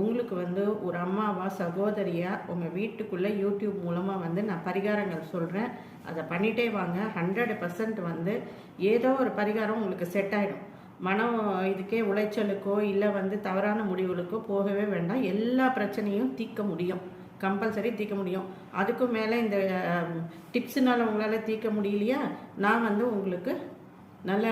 உங்களுக்கு வந்து ஒரு அம்மாவா சகோதரியா உங்கள் வீட்டுக்குள்ளே யூடியூப் மூலமாக வந்து நான் பரிகாரங்கள் சொல்கிறேன் அதை பண்ணிட்டே வாங்க. ஹண்ட்ரட் பர்சன்ட் வந்து ஏதோ ஒரு பரிகாரம் உங்களுக்கு செட் ஆகிடும் மனம் இதுக்கே உளைச்சலுக்கோ இல்லை வந்து தவறான முடிவுகளுக்கோ போகவே வேண்டாம். எல்லா பிரச்சனையும் தீர்க்க முடியும். கம்பல்சரி தீர்க்க முடியும். அதுக்கும் மேலே இந்த டிப்ஸுனால் உங்களால் தீர்க்க முடியலையா? நான் வந்து உங்களுக்கு நல்ல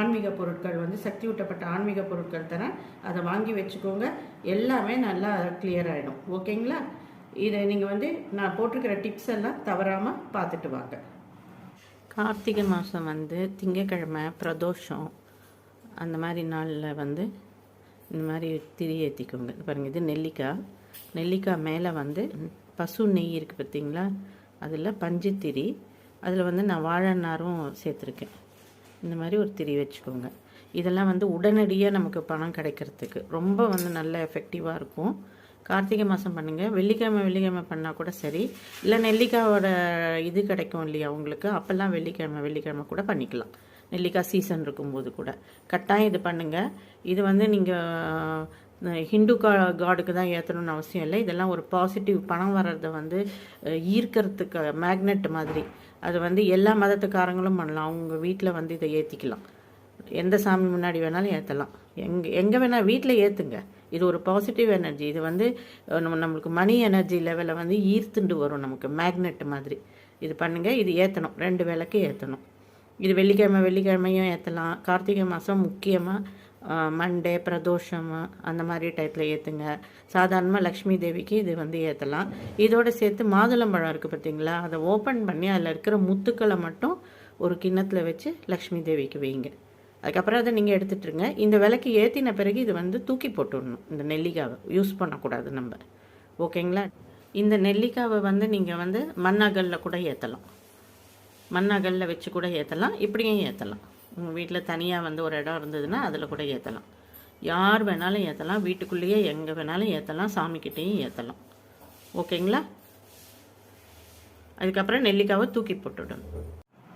ஆன்மீக பொருட்கள் வந்து சக்தி ஊட்டப்பட்ட ஆன்மீக பொருட்கள் தரேன் அதை வாங்கி வச்சுக்கோங்க. எல்லாமே நல்லா கிளியர் ஆகிடும் ஓகேங்களா? இதை நீங்கள் வந்து நான் போட்டிருக்கிற டிப்ஸ் எல்லாம் தவறாமல் பார்த்துட்டு வாங்க. கார்த்திகை மாதம் வந்து திங்கக்கிழமை பிரதோஷம். அந்த மாதிரி நாளில் வந்து இந்த மாதிரி திரி ஏற்றிக்கோங்க பாருங்கள் இது நெல்லிக்காய் நெல்லிக்காய் மேலே வந்து பசு நெய் இருக்குது பார்த்தீங்களா அதில் பஞ்சு திரி. அதில் வந்து நான் வாழைநாரும் சேர்த்துருக்கேன். இந்த மாதிரி ஒரு திரி வச்சுக்கோங்க. இதெல்லாம் வந்து உடனடியாக நமக்கு பணம் கிடைக்கிறதுக்கு ரொம்ப வந்து நல்ல எஃபெக்டிவாக இருக்கும். கார்த்திகை மாதம் பண்ணுங்கள் வெள்ளிக்கிழமை வெள்ளிக்கிழமை பண்ணால் கூட சரி. இல்லை நெல்லிக்காயோட இது கிடைக்கும் இல்லையா உங்களுக்கு? அப்போல்லாம் வெள்ளிக்கிழமை வெள்ளிக்கிழமை கூட பண்ணிக்கலாம். நெல்லிக்காய் சீசன் இருக்கும்போது கூட. கட்டாயம் இது பண்ணுங்கள் இது வந்து நீங்கள் ஹிந்து கா காடுக்கு தான் ஏற்றணும்னு அவசியம் இல்லை. இதெல்லாம் ஒரு பாசிட்டிவ் பணம் வர்றதை வந்து ஈர்க்கிறதுக்கு மேக்னெட் மாதிரி. அது வந்து எல்லா மதத்துக்காரங்களும் பண்ணலாம். அவங்க வீட்டில் வந்து இதை ஏற்றிக்கலாம் எந்த சாமி முன்னாடி வேணாலும் ஏற்றலாம் எங்கே எங்கே வேணால் வீட்டில் ஏற்றுங்க இது ஒரு பாசிட்டிவ் எனர்ஜி இது வந்து நம்ம நம்மளுக்கு மணி எனர்ஜி லெவலில் வந்து ஈர்த்துண்டு வரும் நமக்கு. மேக்னெட் மாதிரி. இது பண்ணுங்கள் இது ஏற்றணும் ரெண்டு விளக்கு ஏற்றணும் இது வெள்ளிக்கிழமை வெள்ளிக்கிழமையும் ஏற்றலாம் கார்த்திகை மாதம் முக்கியமாக மண்டே பிரதோஷம் அந்த மாதிரி டயத்தில் ஏற்றுங்க சாதாரணமாக லக்ஷ்மி தேவிக்கு இது வந்து ஏற்றலாம் இதோட சேர்த்து மாதுளம்பழம் இருக்குது பார்த்தீங்களா அதை ஓப்பன் பண்ணி அதில் இருக்கிற முத்துக்களை மட்டும் ஒரு கிண்ணத்தில் வச்சு லக்ஷ்மி தேவிக்கு வைங்க. அதுக்கப்புறம் அதை நீங்கள் எடுத்துட்டுருங்க இந்த விலைக்கு ஏற்றின பிறகு இது வந்து தூக்கி போட்டுடணும். இந்த நெல்லிக்காவை. யூஸ் பண்ணக்கூடாது நம்ம. ஓகேங்களா? இந்த நெல்லிக்காவை வந்து நீங்கள் வந்து மண்ணகலில் கூட ஏற்றலாம் மண்ணகலில் வச்சு கூட ஏற்றலாம் இப்படியும் ஏற்றலாம் உங்கள் வீட்டில் தனியாக வந்து ஒரு இடம் இருந்ததுன்னா அதில் கூட ஏற்றலாம் யார் வேணாலும் ஏற்றலாம் வீட்டுக்குள்ளேயே எங்கே வேணாலும் ஏற்றலாம் சாமிக்கிட்டேயும் ஏற்றலாம் ஓகேங்களா? அதுக்கப்புறம் நெல்லிக்காவை தூக்கி போட்டுடணும்.